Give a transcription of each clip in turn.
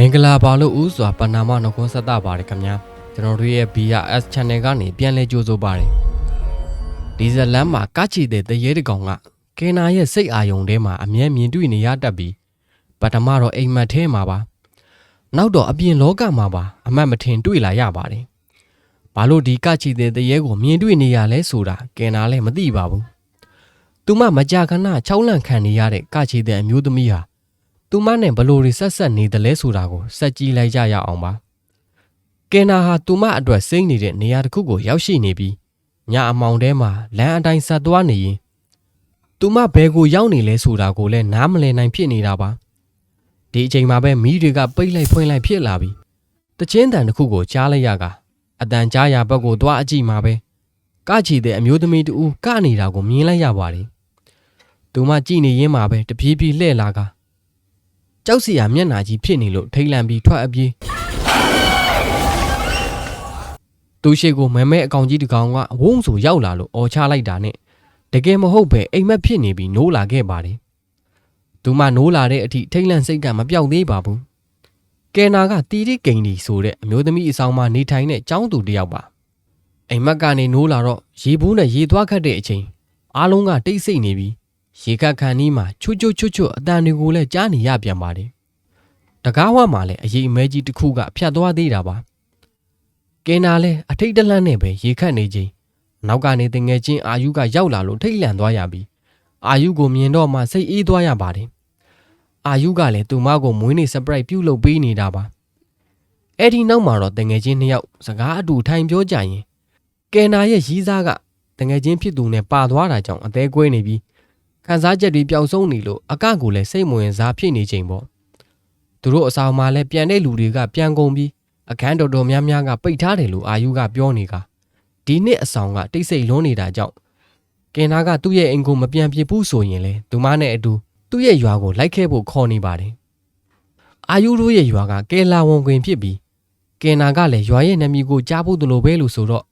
မင်္ဂလာပါလို့ဦးစွာပဏာမနှုတ်ခွန်းဆက်တာပါတယ်ခင်ဗျာကျွန်တော်တို့ရဲ့ BRS channel ကနေပြန်လဲကြိုဆိုပါတယ်ဒီဇလန်မှာကချီတဲ့တရေတကောင်ကကင်နာရဲ့စိတ်အာယုံထဲမှာအမြဲမြင်တွေ့နေရတတ်ပြီးပထမတော့အိမ်မက်ထဲမှာပါနောက်တော့အပြင်လောကမှာပါအမတ်မထင်တွေ့လာရပါတယ်ဘာလို့ဒီကချီတဲ့တရေကိုမြင်တွေ့နေရလဲဆိုတာကင်နာလည်းမသိပါဘူးသူမမကြာခဏချောင်းလန့်ခံနေရတဲ့ကချီတဲ့အမျိုးသမီးဟာ သူမနဲ့ဘလို့တွေဆက်ဆက်နေတယ်လဲဆိုတာကိုစက်ကြည့်လိုက်ကြရအောင်ပါကင်နာဟာသူမအတွက်စိမ့်နေတဲ့နေရာတစ်ခုကိုရောက်ရှိနေပြီးညအမောင်ထဲမှာလမ်းအတိုင်းဆက်သွားနေရင်သူမဘယ်ကိုရောက်နေလဲဆိုတာကိုလည်းနားမလည်နိုင်ဖြစ်နေတာပါဒီအချိန်မှာပဲမီးတွေကပိတ်လိုက်ဖွင့်လိုက်ဖြစ်လာပြီးတချင်းတန်တစ်ခုကိုကြားလိုက်ရကအတန်ကြားရဘက်ကိုသွားအကြည့်မှာပဲကချီတဲ့အမျိုးသမီးတူကနေတာကိုမြင်လိုက်ရပါတယ်သူမကြည့်နေရင်းမှာပဲတပြေးပြေးလှည့်လာက ကြောက်စရာမျက်နှာကြီးဖြစ်နေလို့ထိတ်လန့်ပြီးထွက်အပြေးသူရှိကိုမဲမဲအကောင်ကြီးတစ်ကောင်ကအဝုန်းဆိုရောက်လာလို့အော်ချလိုက်တာနဲ့တကယ်မဟုတ်ပဲအိမ်မက်ဖြစ်နေပြီးနိုးလာခဲ့ပါတယ်သူမနိုးလာတဲ့အထိထိတ်လန့်စိတ်ကမပြောက်သေးပါဘူးကဲနာကတီတီကိန်ဒီဆိုတဲ့အမျိုးသမီးအဆောင်မှာနေထိုင်တဲ့ចောင်းသူတစ်ယောက်ပါအိမ်မက်ကနေနိုးလာတော့ရေဘူးနဲ့ရေသွားခတ်တဲ့အချိန်အားလုံးကတိတ်ဆိတ်နေပြီး ရေခတ်ခန်နီးမှာချွတ်ချွတ်ချွတ်ချွတ်အတန်တွေကိုလည်းကြားနေရပြန်ပါတယ်။တကားဝမှာလည်းအရေးအမဲကြီးတစ်ခုကဖြတ်သွားသေးတာပါ။ကင်နာလည်းအထိတ်တလန့်နဲ့ပဲရေခတ်နေချိန်နောက်ကနေတငယ်ချင်းအာယုကရောက်လာလို့ထိတ်လန့်သွားရပြီးအာယုကိုမြင်တော့မှစိတ်အေးသွားရပါတယ်။အာယုကလည်းသူမကိုမွေးနေ့ဆပ်ပရိုက်ပြုတ်လုပ်ပေးနေတာပါ။အဲ့ဒီနောက်မှာတော့တငယ်ချင်းနှစ်ယောက်စကားအတူထိုင်ပြောကြရင်ကင်နာရဲ့ရီးစားကတငယ်ချင်းဖြစ်သူနဲ့ပါသွားတာကြောင့်အသေးကွဲနေပြီး ခံစားချက်တွေပျောက်ဆုံးနေလို့အကကိုလည်းစိတ်မဝင်စားဖြစ်နေချိန်ပေါ့သူတို့အဆောင်မှာလည်းပြန်တဲ့လူတွေကပြန်ကုန်ပြီးအခန်းတော်တော်များများကပိတ်ထားတယ်လို့အာယုကပြောနေကဒီနှစ်အဆောင်ကတိတ်ဆိတ်လွန်းနေတာကြောင့်ကင်နာကသူ့ရဲ့အိမ်ကိုမပြန်ပြဘူးဆိုရင်လေသူမနဲ့အတူသူ့ရဲ့ရွာကိုလိုက်ခဲ့ဖို့ခေါ်နေပါတယ်အာယုတို့ရဲ့ရွာကကဲလာဝန်ခွင်ဖြစ်ပြီးကင်နာကလည်းရွာရဲ့နာမည်ကိုကြားဖို့တလို့ပဲလို့ဆိုတော့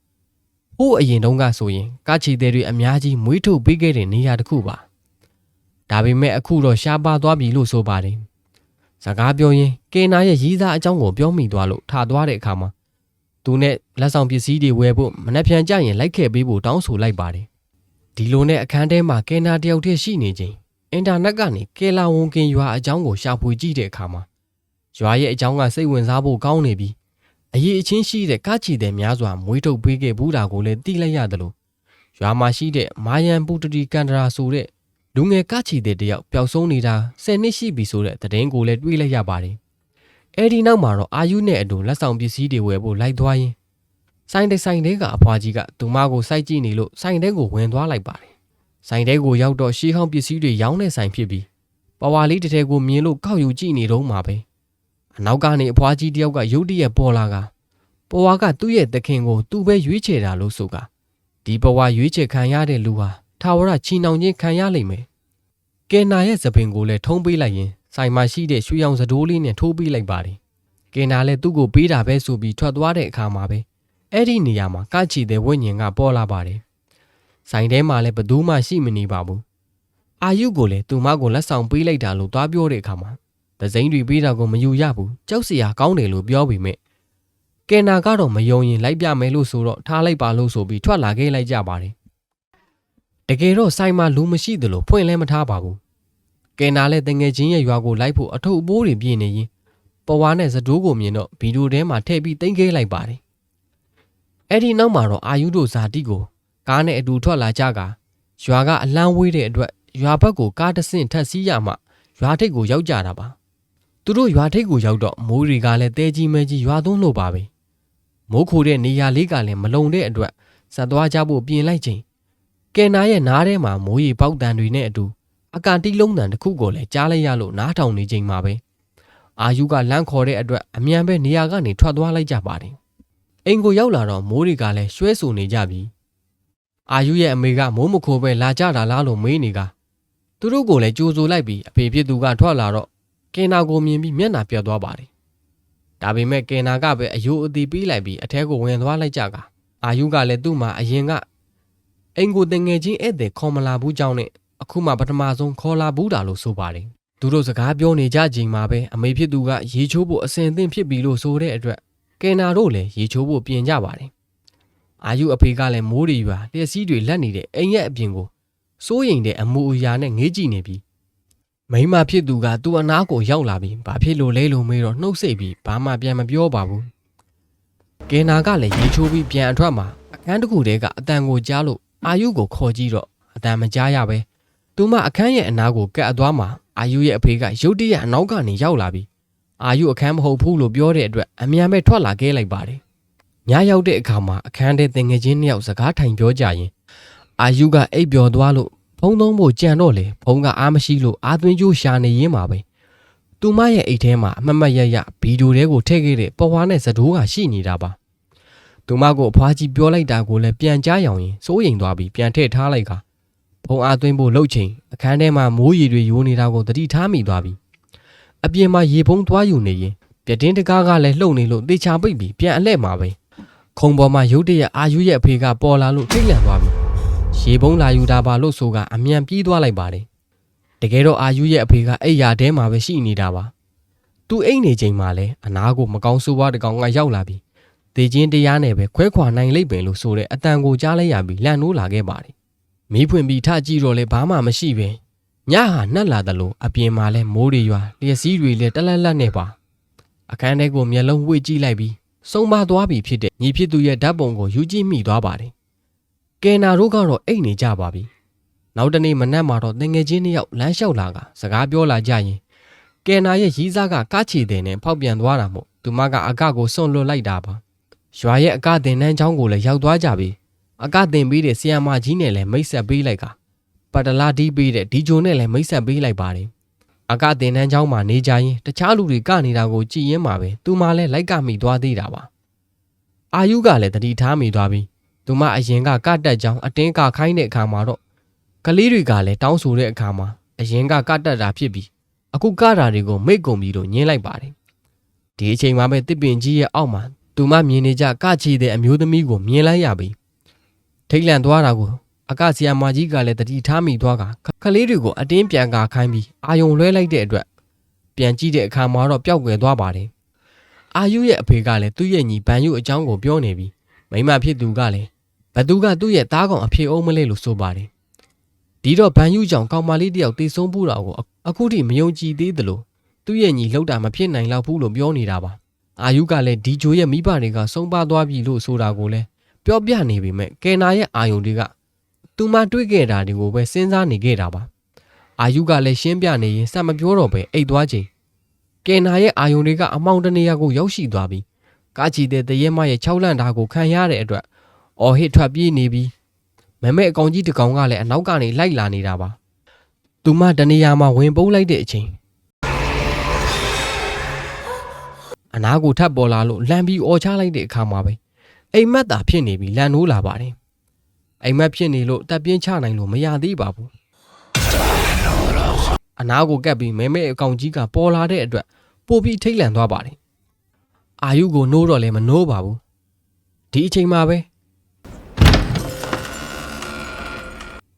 ဟိုးအရင်တုန်းကဆိုရင်ကချီတဲ့တွေအများကြီးမွေးထုတ်ပေးခဲ့တဲ့နေရာတစ်ခုပါ ဒါပေမဲ့အခုတော့ရှားပါသွားပြီလို့ဆိုပါတယ်။စကားပြောရင်းကေနာရဲ့ရီးသားအကြောင်းကိုပြောမိသွားလို့ထားသွားတဲ့အခါမှာသူနဲ့လက်ဆောင်ပစ္စည်းတွေဝယ်ဖို့မနှက်ဖြန်ကြရင်လိုက်ခဲ့ပေးဖို့တောင်းဆိုလိုက်ပါတယ်။ဒီလိုနဲ့အခန်းထဲမှာကေနာတယောက်တည်းရှိနေချိန်အင်တာနက်ကနေကေလာဝန်ကင်ရွာအကြောင်းကိုရှာဖွေကြည့်တဲ့အခါမှာရွာရဲ့အကြောင်းကစိတ်ဝင်စားဖို့ကောင်းနေပြီးအရေးအချင်းရှိတဲ့ကချီတဲ့များစွာမွေးထုတ်ပေးခဲ့ဘူးတာကိုလည်းသိလိုက်ရတယ်လို့ရွာမှာရှိတဲ့မာယန်ပူတတီကန်ဒရာဆိုတဲ့ လူငယ်ကချီတဲ့တယောက်ပျောက်ဆုံးနေတာ10နှစ်ရှိပြီဆိုတဲ့သတင်းကိုလည်းတွေးလိုက်ရပါတယ်။အဲဒီနောက်မှာတော့အာယုနဲ့အတူလက်ဆောင်ပစ္စည်းတွေဝယ်ဖို့လိုက်သွားရင်းဆိုင်တဲ့ဆိုင်တဲကအဖွာကြီးကသူမကိုစိုက်ကြည့်နေလို့ဆိုင်တဲကိုဝင်သွားလိုက်ပါတယ်။ဆိုင်တဲကိုရောက်တော့ရှေးဟောင်းပစ္စည်းတွေရောင်းတဲ့ဆိုင်ဖြစ်ပြီးပဝါလေးတစ်ထည်ကိုမြင်လို့ကောက်ယူကြည့်နေတော့မှာပဲ။အနောက်ကနေအဖွာကြီးတယောက်ကရုတ်တရက်ပေါ်လာကပဝါကသူ့ရဲ့သခင်ကိုသူ့ပဲရွေးချယ်တာလို့ဆိုကဒီပဝါရွေးချယ်ခံရတဲ့လူဟာ ထာဝရချီနှောင်ခြင်းခံရလိမ့်မယ်။ကင်နာရဲ့သပင်ကိုလည်းထုံးပေးလိုက်ရင်ဆိုင်မှာရှိတဲ့ရွှေရောင်စတိုးလေးနဲ့ထိုးပေးလိုက်ပါတယ်။ကင်နာလည်းသူ့ကိုပေးတာပဲဆိုပြီးထွက်သွားတဲ့အခါမှာပဲအဲ့ဒီနေရာမှာကချီတဲ့ဝိညာဉ်ကပေါ်လာပါတယ်။ဆိုင်ထဲမှာလည်းဘသူမှရှိမနေပါဘူး။အာယုကိုလည်းသူမကိုလက်ဆောင်ပေးလိုက်တာလို့သွားပြောတဲ့အခါမှာဒဇိန်တွေပေးတာကိုမယူရဘူး။ကြောက်စရာကောင်းတယ်လို့ပြောပေမဲ့ကင်နာကတော့မယုံရင်လိုက်ပြမယ်လို့ဆိုတော့ထားလိုက်ပါလို့ဆိုပြီးထွက်လာခဲ့လိုက်ကြပါတယ်။ တကယ်တော့ဆိုင်မှာလူမရှိသလိုဖွင့်လဲမထားပါဘူး။ကင်နာလည်းတငယ်ချင်းရဲ့ရွာကိုလိုက်ဖို့အထုပ်အပိုးတွေပြင်းနေရင်ပဝါနဲ့စတိုးကိုမြင်တော့ဗီဒီယိုထဲမှာထည့်ပြီးတင်ခဲ့လိုက်ပါတယ်။အဲ့ဒီနောက်မှာတော့အာယုတို့ဇာတိကိုကားနဲ့အတူထွက်လာကြကရွာကအလန်းဝေးတဲ့အတွက်ရွာဘက်ကိုကားတစ်ဆင့်ထပ်စီးရမှရွာထိပ်ကိုရောက်ကြတာပါ။သူတို့ရွာထိပ်ကိုရောက်တော့မိုးတွေကလည်းတဲကြီးမဲကြီးရွာသွန်းလို့ပါပဲ။မိုးခိုတဲ့နေရာလေးကလည်းမလုံတဲ့အတွက်ဇက်သွားကြဖို့ပြင်လိုက်ချိန် ကယ်နာရဲ့နားထဲမှာမိုးရီပေါက်တန်တွေနဲ့အတူအကာတီးလုံးတန်တစ်ခုကိုလည်းကြားလိုက်ရလို့နားထောင်နေချိန်မှာပဲအာယုကလန့်ခေါ်တဲ့အတွက်အမြန်ပဲနေရာကနေထွက်သွားလိုက်ကြပါတယ်အိမ်ကိုရောက်လာတော့မိုးတွေကလည်းရွှဲဆူနေကြပြီအာယုရဲ့အမေကမိုးမခိုးပဲလာကြတာလားလို့မေးနေကသူတို့ကိုလည်းကြိုးစိုးလိုက်ပြီးအဖေဖြစ်သူကထွက်လာတော့ကင်နာကိုမြင်ပြီးမျက်နှာပြတ်သွားပါတယ်ဒါပေမဲ့ကင်နာကပဲအယိုးအသေးပေးလိုက်ပြီးအထဲကိုဝင်သွားလိုက်ကြကအာယုကလည်းသူ့မှာအရင်က အိမ်ကိုတငယ်ချင်းဧည့်သည်ခေါ်မလာဘူးကြောင်းနဲ့အခုမှပထမဆုံးခေါ်လာဘူးတာလို့ဆိုပါတယ်သူတို့စကားပြောနေကြချိန်မှာပဲအမေဖြစ်သူကရေချိုးဖို့အစင်အသင့်ဖြစ်ပြီလို့ဆိုတဲ့အတွက်ကဲနာတို့လည်းရေချိုးဖို့ပြင်ကြပါတယ်အာယုအဖေကလည်းမိုးတွေရွာလျှက်စီးတွေလက်နေတဲ့အိမ်ရဲ့အပြင်ကိုစိုးရိမ်တဲ့အမူအရာနဲ့ငေးကြည့်နေပြီးမိန်းမဖြစ်သူကသူ့အနားကိုရောက်လာပြီးဘာဖြစ်လို့လဲလို့မေးတော့နှုတ်ဆက်ပြီးဘာမှပြန်မပြောပါဘူးကဲနာကလည်းရေချိုးပြီးပြန်အထွက်မှာအခန်းတစ်ခုတည်းကအတန်ကိုကြားလို့ အာယုကိုခေါ်ကြည့်တော့အတန်မကြားရပဲသူမအခန်းရဲ့အနားကိုကတ်အသွားမှာအာယုရဲ့အဖေကရုတ်တရက်အနောက်ကနေရောက်လာပြီးအာယုအခန်းမဟုတ်ဘူးလို့ပြောတဲ့အတွက်အမြန်ပဲထွက်လာခဲ့လိုက်ပါတယ်ညရောက်တဲ့အခါမှာအခန်းထဲတင်ငယ်ချင်းနှစ်ယောက်စကားထိုင်ပြောကြရင်အာယုကအိပ်ပျော်သွားလို့ဖုံးသုံးဖို့ကြံတော့လေဖုံးကအားမရှိလို့အာသွင်းကျိုးရှာနေရင်းမှာပဲသူမရဲ့အိတ်ထဲမှာအမတ်မတ်ရရဗီဒီယိုတွေကိုထည့်ခဲ့တဲ့ပေါ်ဝါနဲ့ဇဒိုးကရှိနေတာပါ သူမကိုအဖွားကြီးပြောလိုက်တာကိုလည်းပြန်ကြားရောင်ရင်စိုးရိမ်သွားပြီးပြန်ထည့်ထားလိုက်ကဖုံးအားသွင်းဖို့လှုပ်ချိန်အခန်းထဲမှာမိုးရီတွေယိုးနေတာကိုသတိထားမိသွားပြီးအပြင်မှာရေဖုံးသွားယူနေရင်ပြတင်းတကားကလည်းလှုပ်နေလို့တေချာပိတ်ပြီးပြန်အလှဲ့မှာပဲခုံပေါ်မှာရုတ်တရက်အာယူရဲ့အဖေကပေါ်လာလို့ထိတ်လန့်သွားပြီးရေပုံးလာယူတာပါလို့ဆိုကအမြန်ပြေးသွားလိုက်ပါတယ်တကယ်တော့အာယူရဲ့အဖေကအိတ်ရာထဲမှာပဲရှိနေတာပါသူအိတ်နေချိန်မှာလဲအနာကိုမကောင်းဆိုးွားတကောင်ကရောက်လာပြီး ဒေချင်းတရားနဲ့ပဲခွဲခွာနိုင်လိမ့်ပင်လို့ဆိုတဲ့အတန်ကိုကြားလိုက်ရပြီးလန့်နိုးလာခဲ့ပါတယ်မီးဖွင့်ပြီးထကြည့်တော့လဲဘာမှမရှိပဲညဟာနှက်လာတယ်လို့အပြင်မှာလဲမိုးတွေရွာလျက်စီးတွေလဲတလက်လက်နဲ့ပါအခန်းထဲကိုမျက်လုံးဝှေ့ကြည့်လိုက်ပြီးစုံမသွားပြီဖြစ်တဲ့ညီဖြစ်သူရဲ့ဓာတ်ပုံကိုယူကြည့်မိသွားပါတယ်ကယ်နာတို့ကတော့အိတ်နေကြပါပြီ။နောက်တနေ့မနက်မှာတော့တငယ်ချင်းနှစ်ယောက်လမ်းလျှောက်လာကစကားပြောလာကြရင်ကယ်နာရဲ့ရီးစားကကားချီတဲ့နဲ့ဖောက်ပြန်သွားတာမို့သူမကအကကိုစွန့်လွတ်လိုက်တာပါ။ ရွာရဲ့အကတင်နှန်းချောင်းကိုလည်းရောက်သွားကြပြီ။အကတင်ပေးတဲ့ဆီယမကြီးနဲ့လည်းမိတ်ဆက်ပေးလိုက်ကပတလာဒီပေးတဲ့ဒီဂျိုနဲ့လည်းမိတ်ဆက်ပေးလိုက်ပါတယ်။အကတင်နှန်းချောင်းမှာနေကြရင်တခြားလူတွေကနေတာကိုကြည်ရင်မှာပဲသူမလည်းလိုက်ကမိသွားသေးတာပါ။အာယုကလည်းတတိထားမိသွားပြီးသူမအရင်ကကတက်ကြောင်းအတင်းကခိုင်းတဲ့အခါမှာတော့ကလေးတွေကလည်းတောင်းဆိုတဲ့အခါမှာအရင်ကကတက်တာဖြစ်ပြီးအခုကတာတွေကိုမိတ်ကုန်ပြီးတော့ညင်းလိုက်ပါတယ်ဒီအချိန်မှာပဲတစ်ပင်ကြီးရဲ့အောက်မှာ သူမမြင်နေကြကချီတဲ့အမျိုးသမီးကိုမြင်လိုက်ရပြီးထိတ်လန့်သွားတာကိုအကဆီယာမကြီးကလည်းတတိထားမိသွားကကလေးတွေကိုအတင်းပြန်ကာခိုင်းပြီးအာယုံလွှဲလိုက်တဲ့အတွက်ပြန်ကြည့်တဲ့အခါမှာတော့ပျောက်ကွယ်သွားပါတယ်အာယုရဲ့အဖေကလည်းသူ့ရဲ့ညီဘန်ယုအကြောင်းကိုပြောနေပြီးမိမဖြစ်သူကလည်းဘသူကသူ့ရဲ့သားကောင်အဖေအောင်မလဲလို့ဆိုပါတယ်ဒီတော့ဘန်ယူကြောင့်ကောင်မလေးတယောက်တေဆုံးပူတာကိုအခုထိမယုံကြည်သေးသလိုသူ့ရဲ့ညီလှုပ်တာမဖြစ်နိုင်တော့ဘူးလို့ပြောနေတာပါ အာယုကလည်းဒီဂျိုရဲ့မိဘတွေကဆုံးပါသွားပြီလို့ဆိုတာကိုလည်းပြောပြနေပေမဲ့ကယ်နာရဲ့အာယုံတွေကသူမှတွေးခဲ့တာတွေကိုပဲစဉ်းစားနေခဲ့တာပါအာယုကလည်းရှင်းပြနေရင်စမပြောတော့ပဲအိတ်သွားချိန်ကယ်နာရဲ့အာယုံတွေကအမောင်တနေရာကိုရောက်ရှိသွားပြီးကားချီတဲ့တရဲမရဲ့6လန့်တာကိုခံရတဲ့အတွက်အော်ဟစ်ထွက်ပြေးနေပြီးမမဲအကောင်ကြီးတကောင်ကလည်းအနောက်ကနေလိုက်လာနေတာပါသူမတနေရာမှာဝင်ပုန်းလိုက်တဲ့အချိန် အနာကိုထပ်ပေါ်လာလို့လမ်းပြီးអော်ချလိုက်တဲ့အခါမှာပဲအိမ်မက်သာဖြစ်နေပြီးလန်နိုးလာပါတယ်အိမ်မက်ဖြစ်နေလို့တပ်ပြင်းချနိုင်လို့မရသေးပါဘူးအနာကိုကပ်ပြီးမဲမဲအကောင်ကြီးကပေါ်လာတဲ့အတွက်ပိုပြီးထိတ်လန့်သွားပါတယ်အာယုကိုနိုးတော့လည်းမနိုးပါဘူးဒီအချိန်မှာပဲ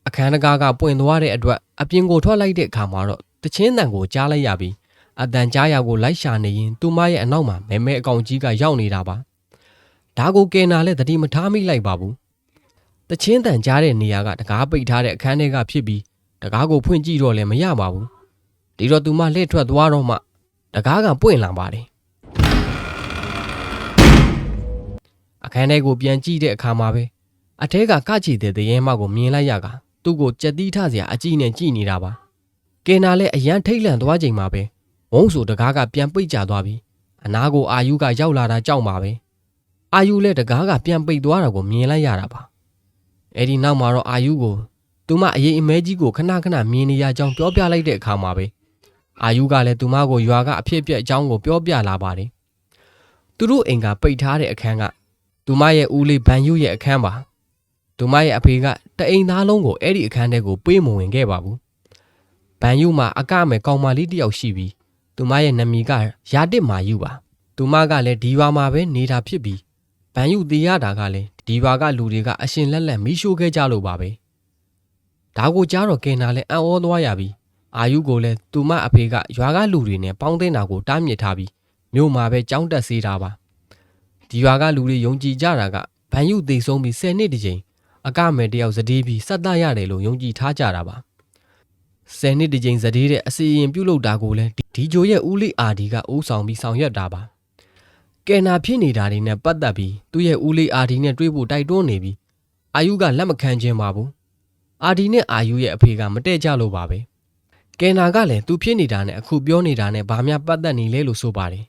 အခန်းတကားကပွင့်သွားတဲ့အတွက်အပြင်ကိုထွက်လိုက်တဲ့အခါမှာတော့တချင်းတန်ကိုကြားလိုက်ရပြီး အတန်ကြားရကိုလိုက်ရှာနေရင်သူမရဲ့အနောက်မှာမဲမဲအကောင်ကြီးကရောက်နေတာပါဒါကိုကယ်နာလည်းတတိမထားမိလိုက်ပါဘူးတချင်းတန်ကြားတဲ့နေရာကတကားပိတ်ထားတဲ့အခန်းထဲကဖြစ်ပြီးတကားကိုဖွင့်ကြည့်တော့လည်းမရပါဘူးဒီတော့သူမလှည့်ထွက်သွားတော့မှတကားကပွင့်လာပါတယ်အခန်းထဲကိုပြန်ကြည့်တဲ့အခါမှာပဲအထဲကကချီတဲ့တရေမကိုမြင်လိုက်ရကသူ့ကိုကြက်တီးထစရာအကြည့်နဲ့ကြည့်နေတာပါကင်နာလည်းအရန်ထိတ်လန့်သွားချိန်မှာပဲ ဝုံးဆိုတကားကပြန်ပိတ်ကြသွားပြီးအနာကိုအာယုကရောက်လာတာကြောက်မှာပဲအာယုလည်းတကားကပြန်ပိတ်သွားတာကိုမြင်လိုက်ရတာပါအဲ့ဒီနောက်မှာတော့အာယုကိုသူမအရေးအမဲကြီးကိုခဏခဏမြင်နေရကြောင်းပြောပြလိုက်တဲ့အခါမှာပဲအာယုကလည်းသူမကိုရွာကအဖြစ်အပျက်အကြောင်းကိုပြောပြလာပါတယ်သူတို့အိမ်ကပိတ်ထားတဲ့အခန်းကသူမရဲ့ဦးလေးဘန်ယူရဲ့အခန်းပါသူမရဲ့အဖေကတအိမ်သားလုံးကိုအဲ့ဒီအခန်းထဲကိုပေးမဝင်ခဲ့ပါဘူးဘန်ယူမှာအကမဲ့ကောင်မလေးတစ်ယောက်ရှိပြီး သူမရဲ့နာမည်ကရာတစ်မာယူပါသူမကလည်းဒီရွာမှာပဲနေတာဖြစ်ပြီးဘန်ယူသေးရတာကလည်းဒီရွာကလူတွေကအရှင်လက်လက်မီးရှို့ခဲ့ကြလို့ပါပဲဒါကိုကြားတော့ကင်နာလည်းအံ့ဩသွားရပြီးအာယုကိုလည်းသူမအဖေကရွာကလူတွေနဲ့ပေါင်းတင်တာကိုတားမြစ်ထားပြီးမြို့မှာပဲကြောင်းတက်စေးတာပါဒီရွာကလူတွေယုံကြည်ကြတာကဗန်ယူသိဆုံးပြီး10နှစ်တကြိမ်အကမယ်တယောက်စတေးပြီးဆက်တရတယ်လို့ယုံကြည်ထားကြတာပါ 10နှစ်တကြိမ်စတေးတဲ့အစီရင်ပြုတ်လို့တာကိုလည်းဒီဂျိုရဲ့ဦးလေးအာဒီကအိုးဆောင်ပြီးဆောင်ရွက်တာပါကယ်နာဖြစ်နေတာတွေနဲ့ပတ်သက်ပြီးသူ့ရဲ့ဦးလေးအာဒီနဲ့တွေ့ဖို့တိုက်တွန်းနေပြီးအာယုကလက်မခံခြင်းပါဘူးအာဒီနဲ့အာယုရဲ့အဖေကမတည့်ကြလို့ပါပဲကယ်နာကလည်းသူဖြစ်နေတာနဲ့အခုပြောနေတာနဲ့ဘာမှပတ်သက်နေလဲလို့ဆိုပါတယ်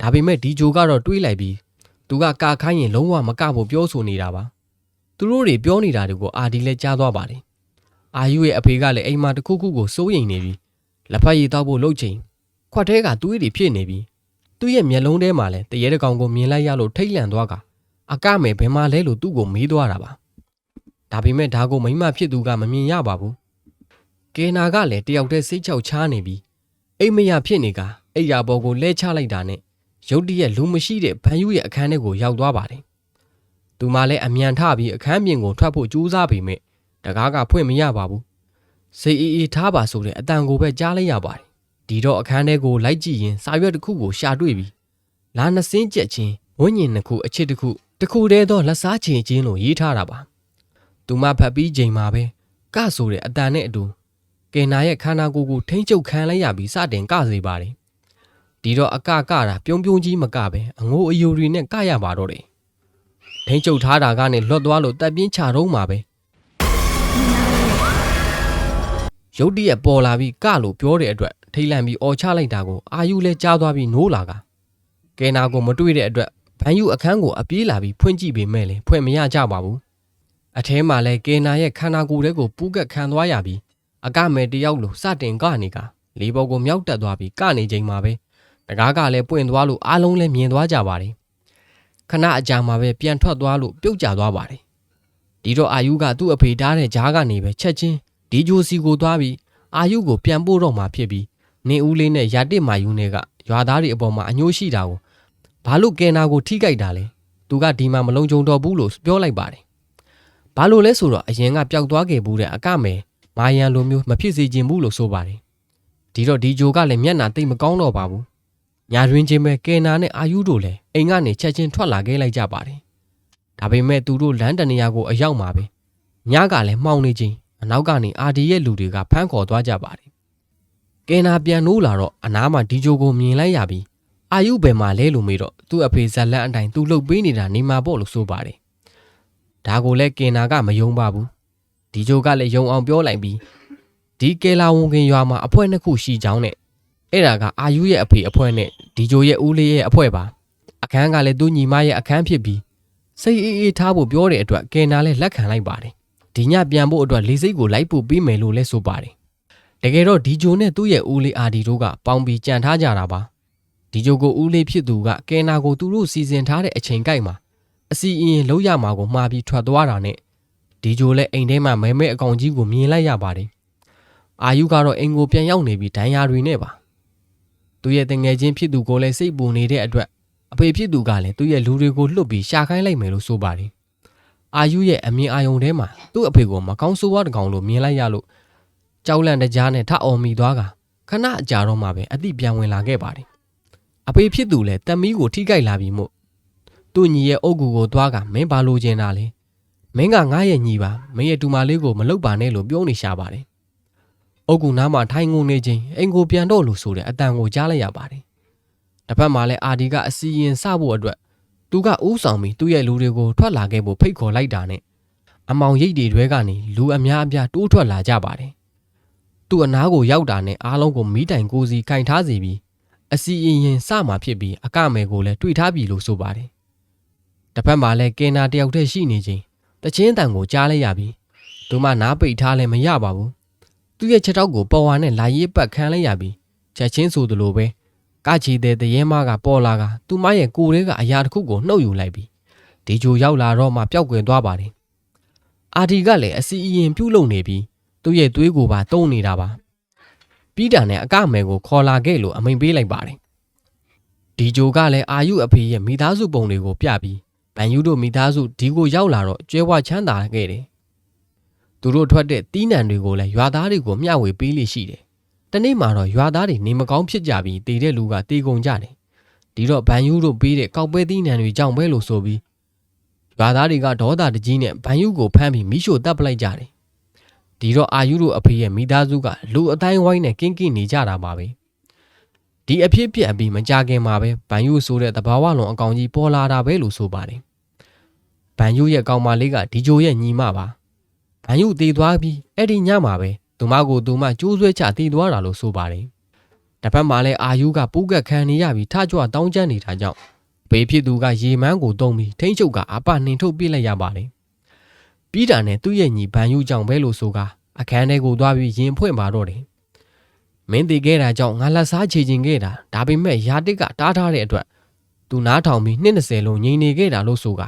ဒါပေမဲ့ဒီဂျိုကတော့တွေးလိုက်ပြီးသူကကာခိုင်းရင်လုံးဝမကဖို့ပြောဆိုနေတာပါသူတို့တွေပြောနေတာတွေကိုအာဒီလည်းကြားသွားပါတယ် အာယုရဲ့အဖေကလည်းအိမ်မှာတစ်ခုခုကိုစိုးရိမ်နေပြီးလက်ဖက်ရည်တောက်ဖို့လှုပ်ချိန်ခွက်ထဲကသွေးတွေဖြစ်နေပြီးသူ့ရဲ့မျက်လုံးထဲမှာလည်းတရေတကောင်ကိုမြင်လိုက်ရလို့ထိတ်လန့်သွားကအကမယ်ဘယ်မှာလဲလို့သူ့ကိုမေးသွားတာပါဒါပေမဲ့ဒါကိုမိမဖြစ်သူကမမြင်ရပါဘူးကဲနာကလည်းတယောက်တည်းစိတ်ချောက်ချားနေပြီးအိမ်မရဖြစ်နေကအိယာဘော်ကိုလဲချလိုက်တာနဲ့ရုတ်တရက်လူမရှိတဲ့ဘန်ယူရဲ့အခန်းထဲကိုရောက်သွားပါတယ်သူမလည်းအမြန်ထပြီးအခန်းပြင်ကိုထွက်ဖို့ကြိုးစားပေမဲ့ တကားကဖွင့်မရပါဘူးစိတ်အေးအေးထားပါဆိုတဲ့အတန်ကိုပဲကြားလိုက်ရပါတယ်ဒီတော့အခန်းထဲကိုလိုက်ကြည့်ရင်စာရွက်တစ်ခုကိုရှာတွေ့ပြီးလာနှစင်းကြက်ချင်းဝိညာဉ်တစ်ခုအချစ်တစ်ခုတစ်ခုတည်းသောလက်စားချင်ချင်းလို့ရေးထားတာပါသူမဖတ်ပြီးချိန်မှာပဲကဆိုတဲ့အတန်နဲ့အတူကင်နာရဲ့ခန္ဓာကိုယ်ကိုထိမ့်ချုပ်ခံလိုက်ရပြီးစတင်ကစေပါတယ်ဒီတော့အကကတာပြုံးပြုံးကြီးမကပဲအငိုးအယိုတွေနဲ့ကရပါတော့တယ်ထိမ့်ချုပ်ထားတာကနေလွတ်သွားလို့တက်ပြင်းချတော့မှာပဲ ရုတ်တရက်ပေါ်လာပြီးကလို့ပြောတဲ့အတွက်ထိတ်လန့်ပြီးအော်ချလိုက်တာကိုအာယူလဲကြားသွားပြီးနိုးလာကကဲနာကိုမတွေ့တဲ့အတွက်ဘန်ယူအခန်းကိုအပြေးလာပြီးဖွင့်ကြည့်ပေမဲ့လည်းဖွင့်မရကြပါဘူးအထဲမှာလဲကဲနာရဲ့ခန္ဓာကိုယ်ထဲကိုပူးကက်ခံသွားရပြီးအကမယ်တယောက်လိုစတင်ကနေကလေးဘော်ကိုမြောက်တက်သွားပြီးကနေချိန်မှာပဲတကားကလည်းပွင့်သွားလို့အားလုံးလည်းမြင်သွားကြပါတယ်ခဏအကြာမှာပဲပြန်ထွက်သွားလို့ပြုတ်ကျသွားပါတယ်ဒီတော့အာယူကသူ့အဖေဓားတဲ့ဂျားကနေပဲချက်ချင်း ဒီဂျိုစီကိုသွားပြီးအာယူကိုပြန်ပို့တော့မှဖြစ်ပြီးနေဦးလေးနဲ့ရာတစ်မာယူနဲ့ကရွာသားတွေအပေါ်မှာအညှိုးရှိတာကိုဘာလို့ကဲနာကိုထိကြိုက်တာလဲသူကဒီမှာမလုံခြုံတော့ဘူးလို့ပြောလိုက်ပါတယ်ဘာလို့လဲဆိုတော့အရင်ကပျောက်သွားခဲ့ဘူးတဲ့အကမယ်မာယန်လိုမျိုးမဖြစ်စေချင်ဘူးလို့ဆိုပါတယ်ဒီတော့ဒီဂျိုကလည်းမျက်နှာတိတ်မကောင်းတော့ပါဘူးညာတွင်ချင်းပဲကဲနာနဲ့အာယူတို့လည်းအိမ်ကနေချက်ချင်းထွက်လာခဲ့လိုက်ကြပါတယ်ဒါပေမဲ့သူတို့လမ်းတနေရာကိုအရောက်မှာပဲညကလည်းမှောင်နေချင်း အနောက်ကနေအာဒီရဲ့လူတွေကဖမ်းခေါ်သွားကြပါတယ်ကဲနာပြန်နိုးလာတော့အနားမှာဒီဂျိုကိုမြင်လိုက်ရပြီးအာယုဘယ်မှာလဲလို့မေးတော့သူ့အဖေဇက်လက်အတိုင်းသူလှုပ်ပေးနေတာနေမှာပေါ့လို့ဆိုပါတယ်ဒါကိုလည်းကင်နာကမယုံပါဘူးဒီဂျိုကလည်းယုံအောင်ပြောလိုက်ပြီးဒီကဲလာဝန်ခင်ရွာမှာအဖွဲနှစ်ခုရှိကြောင်းနဲ့အဲ့ဒါကအာယုရဲ့အဖေအဖွဲနဲ့ဒီဂျိုရဲ့ဦးလေးရဲ့အဖွဲပါအခန်းကလည်းသူ့ညီမရဲ့အခန်းဖြစ်ပြီးစိတ်အေးအေးထားဖို့ပြောတဲ့အတွက်ကင်နာလည်းလက်ခံလိုက်ပါတယ် ဒီညပြန်ဖို့အတွက်လေးစိတ်ကိုလိုက်ပို့ပေးမယ်လို့လည်းဆိုပါတယ်တကယ်တော့ဒီဂျိုနဲ့သူ့ရဲ့ဦးလေးအာဒီတို့ကပေါင်းပြီးကြံထားကြတာပါဒီဂျိုကိုဦးလေးဖြစ်သူကကဲနာကိုသူတို့စီစဉ်ထားတဲ့အချိန်ကိုက်မှာအစီအရင်လုံးရမှာကိုမှားပြီးထွက်သွားတာနဲ့ဒီဂျိုလည်းအိမ်ထဲမှာမဲမဲအကောင်ကြီးကိုမြင်လိုက်ရပါတယ်အာယုကတော့အိမ်ကိုပြန်ရောက်နေပြီးဒဏ်ရာတွေနဲ့ပါသူရဲ့တငယ်ချင်းဖြစ်သူကိုလည်းစိတ်ပူနေတဲ့အတွက်အဖေဖြစ်သူကလည်းသူ့ရဲ့လူတွေကိုလှုပ်ပြီးရှာခိုင်းလိုက်မယ်လို့ဆိုပါတယ် အာယုရဲ့အမြင်အာယုံထဲမှာသူ့အဖေကိုမကောင်းဆိုးဝါးတကောင်လို့မြင်လိုက်ရလို့ကြောက်လန့်တကြားနဲ့ထအော်မိသွားကခဏအကြာတော့မှပဲအတိပြန်ဝင်လာခဲ့ပါတယ်အဖေဖြစ်သူလည်းတမီးကိုထိကြိုက်လာပြီမို့သူ့ညီရဲ့အုတ်ကူကိုသွားကမင်းဘာလို့ကျင်တာလဲမင်းကငါရဲ့ညီပါမင်းရဲ့တူမလေးကိုမလုတ်ပါနဲ့လို့ပြောနေရှာပါတယ်အုတ်ကူနားမှာထိုင်ငုံနေချင်းအိမ်ကိုပြန်တော့လို့ဆိုတဲ့အတန်ကိုကြားလိုက်ရပါတယ်တစ်ဖက်မှာလည်းအာဒီကအစီရင်စဖို့အတွက် သူကဥဆောင်ပြီးသူ့ရဲ့လူတွေကိုထွက်လာခဲ့ဖို့ဖိတ်ခေါ်လိုက်တာနဲ့အမောင်ရိတ်တွေတွေကနေလူအများအပြားတိုးထွက်လာကြပါတယ်သူ့အနားကိုရောက်တာနဲ့အားလုံးကိုမီးတိုင်ကိုစီကင်ထားစီပြီးအစီရင်ရင်စမှဖြစ်ပြီးအကမယ်ကိုလည်းတွေ့ထားပြီလို့ဆိုပါတယ်တစ်ဖက်မှာလည်းကင်နာတယောက်တည်းရှိနေချင်းတချင်းတန်ကိုကြားလိုက်ရပြီးသူမနားပိတ်ထားလည်းမရပါဘူးသူ့ရဲ့ချက်တောက်ကိုပေါ်ဝါနဲ့လာရေးပတ်ခံလိုက်ရပြီးချက်ချင်းဆိုသလိုပဲ ကချီတဲ့တရဲမကပေါ်လာကသူမရဲ့ကိုယ်လေးကအရာတစ်ခုကိုနှုတ်ယူလိုက်ပြီးဒီဂျိုရောက်လာတော့မှပျောက်ကွယ်သွားပါတယ်အာဒီကလည်းအစီအရင်ပြုတ်လုံနေပြီးသူ့ရဲ့သွေးကိုပါတုံးနေတာပါပြီးတာနဲ့အကမယ်ကိုခေါ်လာခဲ့လို့အမိန်ပေးလိုက်ပါတယ်ဒီဂျိုကလည်းအာယုအဖေရဲ့မိသားစုပုံတွေကိုပြပြီးဗန်ယူတို့မိသားစုဒီကိုရောက်လာတော့ကျွဲဝချမ်းသာခဲ့တယ်သူတို့ထွက်တဲ့တီးနှံတွေကိုလည်းရွာသားတွေကိုမျှဝေပေးလိရှိတယ် တနေ့မှတော့ရွာသားတွေနေမကောင်းဖြစ်ကြပြီးတည်တဲ့လူကတည်ကုန်ကြတယ်ဒီတော့ဗန်ယူတို့ပေးတဲ့ကောက်ပဲသီးနှံတွေကြောင့်ပဲလို့ဆိုပြီးရွာသားတွေကဒေါသတကြီးနဲ့ဗန်ယူကိုဖမ်းပြီးမိရှို့တပ်ပလိုက်ကြတယ်ဒီတော့အာယူတို့အဖေရဲ့မိသားစုကလူအတိုင်းဝိုင်းနဲ့ကင်းကင်းနေကြတာပါပဲဒီအဖြစ်ပြက်ပြီးမကြခင်မှာပဲဗန်ယူဆိုတဲ့တဘာဝလွန်အကောင်ကြီးပေါ်လာတာပဲလို့ဆိုပါတယ်ဗန်ယူရဲ့ကောင်မလေးကဒီဂျိုရဲ့ညီမပါဗန်ယူတည်သွားပြီးအဲ့ဒီညမှာပဲ သူမကိုသူမကျိုးဆွဲချတည်သွားတာလို့ဆိုပါတယ်တစ်ဖက်မှာလည်းအာယူကပူးကက်ခံနေရပြီးထကြွတောင်းကျမ်းနေတာကြောင့်ဘေးဖြစ်သူကရေမန်းကိုတုံးပြီးထိမ့်ချုပ်ကအပနှင်ထုတ်ပြစ်လိုက်ရပါတယ်ပြီးတာနဲ့သူ့ရဲ့ညီဗန်ယူကြောင့်ပဲလို့ဆိုကအခန်းထဲကိုသွားပြီးရင်ဖွင့်ပါတော့တယ်မင်းတည်ခဲ့တာကြောင့်ငါလက်စားချေချင်ခဲ့တာဒါပေမဲ့ယာတစ်ကတားထားတဲ့အတွက်သူနားထောင်ပြီးနှစ်20လုံးငြိမ်နေခဲ့တာလို့ဆိုက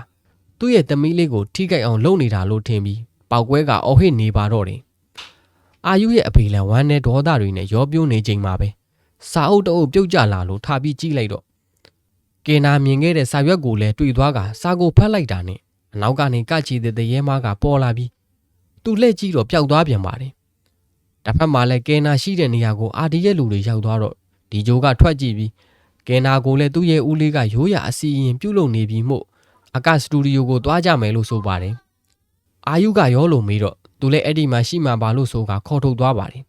သူ့ရဲ့သမီးလေးကိုထိခိုက်အောင်လုပ်နေတာလို့ထင်ပြီးပောက်ကွဲကအော်ဟစ်နေပါတော့တယ် အာယူရဲ့အဖေလည်းဝမ်းနဲ့ဒေါသတွေနဲ့ရောပြိုးနေချိန်မှာပဲစာအုပ်တအုပ်ပြုတ်ကျလာလို့ထားပြီးကြည့်လိုက်တော့ကင်နာမြင်ခဲ့တဲ့စာရွက်ကိုလည်းတွေ့သွားကစာကိုဖတ်လိုက်တာနဲ့အနောက်ကနေကချီတဲ့တရေမားကပေါ်လာပြီးသူ့လက်ကြည့်တော့ပျောက်သွားပြန်ပါတယ်တစ်ဖက်မှာလည်းကင်နာရှိတဲ့နေရာကိုအာဒီရဲ့လူတွေရောက်သွားတော့ဒီဂျိုကထွက်ကြည့်ပြီးကင်နာကိုလည်းသူ့ရဲ့ဦးလေးကရိုးရာအစီရင်ပြုတ်လုံနေပြီးမို့အကစတူဒီယိုကိုသွားကြမယ်လို့ဆိုပါတယ်အာယုကရောလို့မေးတော့ သူလည်းအဲ့ဒီမှာရှိမှပါလို့ဆိုကခေါ်ထုတ်သွားပါတယ်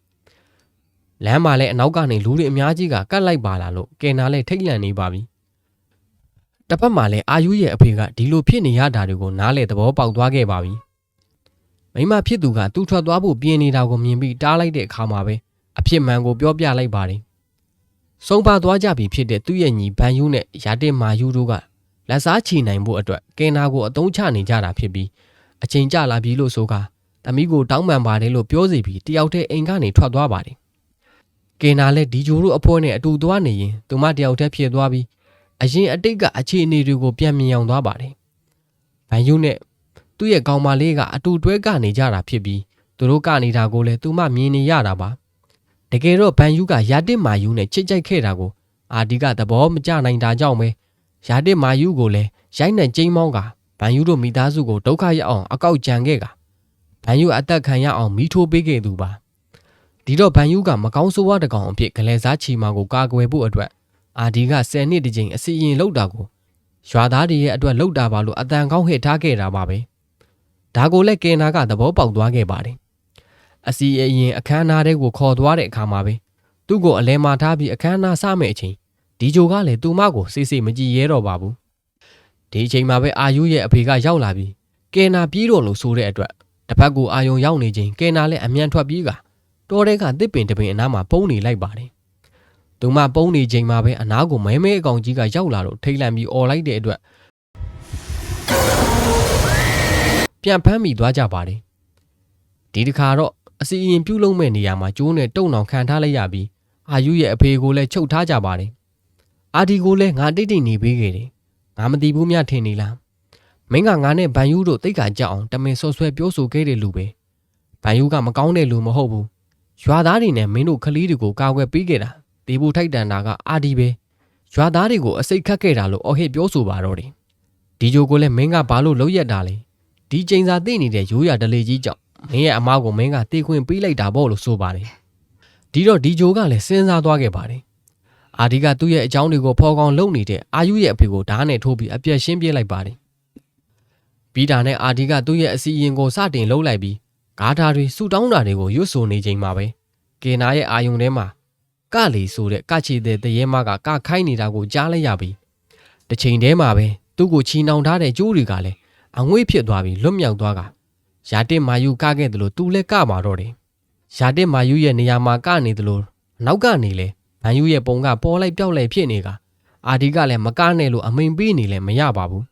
လမ်းမှာလည်းအနောက်ကနေလူတွေအများကြီးကကတ်လိုက်ပါလာလို့ကင်နာလည်းထိတ်လန့်နေပါပြီတစ်ဖက်မှာလည်းအာယုရဲ့အဖေကဒီလိုဖြစ်နေရတာတွေကိုနားလေသဘောပေါက်သွားခဲ့ပါပြီမိမဖြစ်သူကသူ့ထွက်သွားဖို့ပြင်နေတာကိုမြင်ပြီးတားလိုက်တဲ့အခါမှာပဲအဖြစ်မှန်ကိုပြောပြလိုက်ပါတယ်ဆုံးပါသွားကြပြီဖြစ်တဲ့သူ့ရဲ့ညီဘန်ယူနဲ့ရာတင်မာယူတို့ကလက်စားချီနိုင်ဖို့အတွက်ကင်နာကိုအတုံးချနေကြတာဖြစ်ပြီးအချိန်ကြလာပြီလို့ဆိုက တမီးကိုတောင်းပန်ပါတယ်လို့ပြောစီပြီးတယောက်တည်းအိမ်ကနေထွက်သွားပါတယ်ကင်နာလည်းဒီဂျိုတို့အဖိုးနဲ့အတူသွားနေရင်သူမတယောက်တည်းဖြစ်သွားပြီးအရင်အတိတ်ကအခြေအနေတွေကိုပြန်မြင်အောင်သွားပါတယ်ဘန်ယူနဲ့သူ့ရဲ့ကောင်မလေးကအတူတွဲကနေကြတာဖြစ်ပြီးသူတို့ကနေတာကိုလည်းသူမမြင်နေရတာပါတကယ်တော့ဘန်ယူကရာတစ်မာယူနဲ့ချစ်ကြိုက်ခဲ့တာကိုအာဒီကသဘောမကျနိုင်တာကြောင့်ပဲရာတစ်မာယူကိုလည်းရိုက်နှံကျိမ်းမောင်းကဘန်ယူတို့မိသားစုကိုဒုက္ခရောက်အောင်အကောက်ကြံခဲ့က ဘန်ယူအသက်ခံရအောင်မိထိုးပေးခဲ့သူပါဒီတော့ဘန်ယူကမကောင်းဆိုးဝါးတကောင်အဖြစ်ဂလဲစားချီမာကိုကာကွယ်ဖို့အတွက်အာဒီက10နှစ်တကြိမ်အစီရင်လောက်တာကိုရွာသားတွေရဲ့အတွက်လောက်တာပါလို့အတန်ကောင်းဟစ်ထားခဲ့တာပါပဲဒါကိုလည်းကင်နာကသဘောပေါက်သွားခဲ့ပါတယ်အစီအရင်အခမ်းအနားတွေကိုခေါ်သွားတဲ့အခါမှာပဲသူ့ကိုအလဲမာထားပြီးအခမ်းအနားစမဲ့အချိန်ဒီဂျိုကလည်းသူမကိုစိတ်စိတ်မကြည်ရဲတော့ပါဘူးဒီအချိန်မှာပဲအာယူရဲ့အဖေကရောက်လာပြီးကင်နာပြေးတော့လို့ဆိုတဲ့အတွက် တစ်ဖက်ကိုအာယုံရောက်နေချိန်ကင်နာလည်းအမြန်ထွက်ပြေးကတောထဲကတစ်ပင်တပင်အနားမှာပုံနေလိုက်ပါတယ်။သူမပုံနေချိန်မှာပဲအနားကိုမဲမဲအကောင်ကြီးကရောက်လာတော့ထိတ်လန့်ပြီးអော်လိုက်တဲ့အတွက်ပြန်ဖမ်းမိသွားကြပါတယ်။ဒီတစ်ခါတော့အစီအရင်ပြုတ်လုံးမဲ့နေရာမှာကျိုးနဲ့တုံအောင်ခံထားလိုက်ရပြီးအာယူရဲ့အဖေကိုလည်းချုပ်ထားကြပါတယ်။အာဒီကိုလည်းငါတိတ်တိတ်နေပေးခဲ့တယ်။ငါမတီးဘူးမြထင်နေလား။ မင်းကငါနဲ့ဗန်ယူတို့တိတ်ခါကြအောင်တမင်ဆော့ဆွဲပြောဆိုခဲ့တဲ့လူပဲ။ဗန်ယူကမကောင်းတဲ့လူမဟုတ်ဘူး။ရွာသားတွေနဲ့မင်းတို့ကလေးတွေကိုကာကွယ်ပေးခဲ့တာတေဘူးထိုက်တန်တာကအာဒီပဲရွာသားတွေကိုအစိတ်ခတ်ခဲ့တာလို့အော်ဟစ်ပြောဆိုပါတော့တယ်ဒီဂျိုကိုလည်းမင်းကဘာလို့လုံးရက်တာလဲဒီချိန်စာသိနေတဲ့ရိုးရဒလေကြီးကြောင့်မင်းရဲ့အမားကိုမင်းကတေခွင့်ပေးလိုက်တာပေါ့လို့ဆိုပါတယ်ဒီတော့ဒီဂျိုကလည်းစဉ်းစားသွားခဲ့ပါတယ်အာဒီကသူ့ရဲ့အကြောင်းတွေကိုဖော်ကောင်းလုပ်နေတဲ့အာယုရဲ့အဖေကိုဓာတ်နဲ့ထိုးပြီးအပြက်ရှင်းပြလိုက်ပါတယ် ပြီးတာနဲ့အာဒီကသူ့ရဲ့အစီအရင်ကိုစတင်လှုပ်လိုက်ပြီးဂါထာတွေဆူတောင်းတာတွေကိုရွတ်ဆိုနေချိန်မှာပဲကေနာရဲ့အာယုံထဲမှာကလီဆိုတဲ့ကချီတဲ့တရေမကကခိုင်းနေတာကိုကြားလိုက်ရပြီတစ်ချိန်တည်းမှာပဲသူ့ကိုချီနှောင်ထားတဲ့ကျိုးတွေကလည်းအငွေ့ဖြစ်သွားပြီးလွတ်မြောက်သွားကရာတစ်မာယူကခဲ့တယ်လို့သူလည်းကပါတော့တယ်ရာတစ်မာယူရဲ့နေရာမှာကနေတယ်လို့နောက်ကနေလဲဘန်ယူရဲ့ပုံကပေါ်လိုက်ပြောက်လိုက်ဖြစ်နေကအာဒီကလည်းမကနဲ့လို့အမိန်ပေးနေလဲမရပါဘူး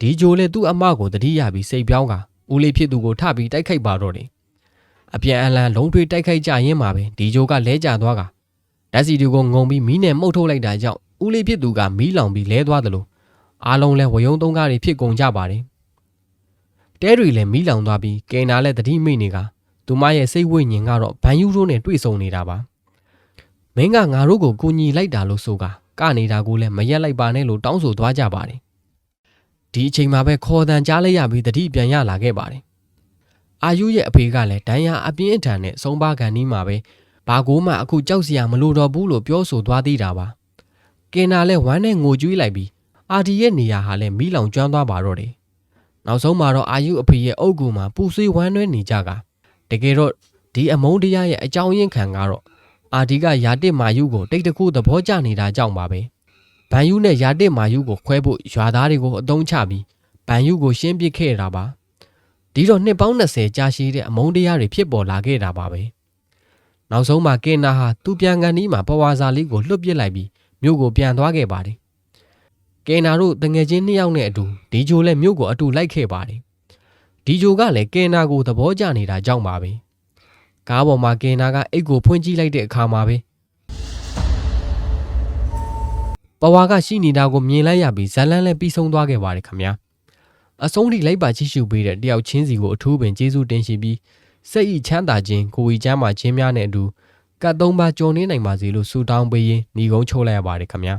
ဒီဂျိုလည်းသူ့အမကိုတတိယပြီးစိတ်ပြောင်းကဦးလေးဖြစ်သူကိုထပြီးတိုက်ခိုက်ပါတော့တယ်အပြန်အလှန်လုံးထွေးတိုက်ခိုက်ကြရင်းမှာပဲဒီဂျိုကလဲကျသွားကဓာတ်စီတွေကိုငုံပြီးမီးနဲ့မှုတ်ထုတ်လိုက်တာကြောင့်ဦးလေးဖြစ်သူကမီးလောင်ပြီးလဲသွားတယ်လို့အားလုံးလဲဝယုံသုံးကားတွေဖြစ်ကုန်ကြပါတယ်တဲတွေလည်းမီးလောင်သွားပြီးကင်နာလည်းတတိမိနေကသူမရဲ့စိတ်ဝိညာဉ်ကတော့ဘန်ယူရိုးနဲ့တွေ့ဆုံနေတာပါမင်းကငါတို့ကိုကူညီလိုက်တာလို့ဆိုကကနေတာကိုလည်းမရက်လိုက်ပါနဲ့လို့တောင်းဆိုသွားကြပါတယ် ဒီအချိန်မှာပဲခေါ်တန်ကြားလိုက်ရပြီးတတိပြန်ရလာခဲ့ပါတယ်အာယုရဲ့အဖေကလည်းဒဏ်ရာအပြင်းအထန်နဲ့ဆုံးပါခံနီးမှာပဲဘာကိုမှအခုကြောက်စရာမလိုတော့ဘူးလို့ပြောဆိုသွားသေးတာပါကင်နာလည်းဝမ်းနဲ့ငိုကြွေးလိုက်ပြီးအာဒီရဲ့နေရာဟာလည်းမီးလောင်ကျွမ်းသွားပါတော့တယ်နောက်ဆုံးမှာတော့အာယုအဖေရဲ့အုပ်ကူမှာပူဆွေးဝမ်းနွဲနေကြကတကယ်တော့ဒီအမုန်းတရားရဲ့အကြောင်းရင်းခံကတော့အာဒီကယာတစ်မာယုကိုတိတ်တခုသဘောကျနေတာကြောင့်ပါပဲ ဘန်ယူနဲ့ယာတစ်မာယုကိုခွဲဖို့ရွာသားတွေကိုအုံချပြီးဘန်ယူကိုရှင်းပစ်ခဲ့တာပါဒီတော့နှစ်ပေါင်း20ကြာရှိတဲ့အမုန်းတရားတွေဖြစ်ပေါ်လာခဲ့တာပါပဲနောက်ဆုံးမှာကင်နာဟာသူ့ပြန်ကန်ဒီမှာပဝါစာလေးကိုလွတ်ပစ်လိုက်ပြီးမြို့ကိုပြန်သွားခဲ့ပါတယ်ကင်နာတို့တငယ်ချင်းနှစ်ယောက်နဲ့အတူဒီဂျိုလည်းမြို့ကိုအတူလိုက်ခဲ့ပါတယ်ဒီဂျိုကလည်းကင်နာကိုသဘောကျနေတာကြောင့်ပါပဲကားပေါ်မှာကင်နာကအိတ်ကိုဖွင့်ကြည့်လိုက်တဲ့အခါမှာပဲ ပဝါကရှိနေတာကိုမြင်လိုက်ရပြီးဇလန်းလည်းပြီးဆုံးသွားခဲ့ပါတယ်ခင်ဗျာအဆုံးထိလိုက်ပါကြည့်ရှုပေးတဲ့တယောက်ချင်းစီကိုအထူးပင်ကျေးဇူးတင်ရှိပြီးစိတ်ဤချမ်းသာခြင်းကိုယ်ဤချမ်းသာခြင်းများနဲ့အတူကတ်သုံးပါကြော်နေနိုင်ပါစေလို့ဆုတောင်းပေးရင်းညီကုန်းချုပ်လိုက်ရပါတယ်ခင်ဗျာ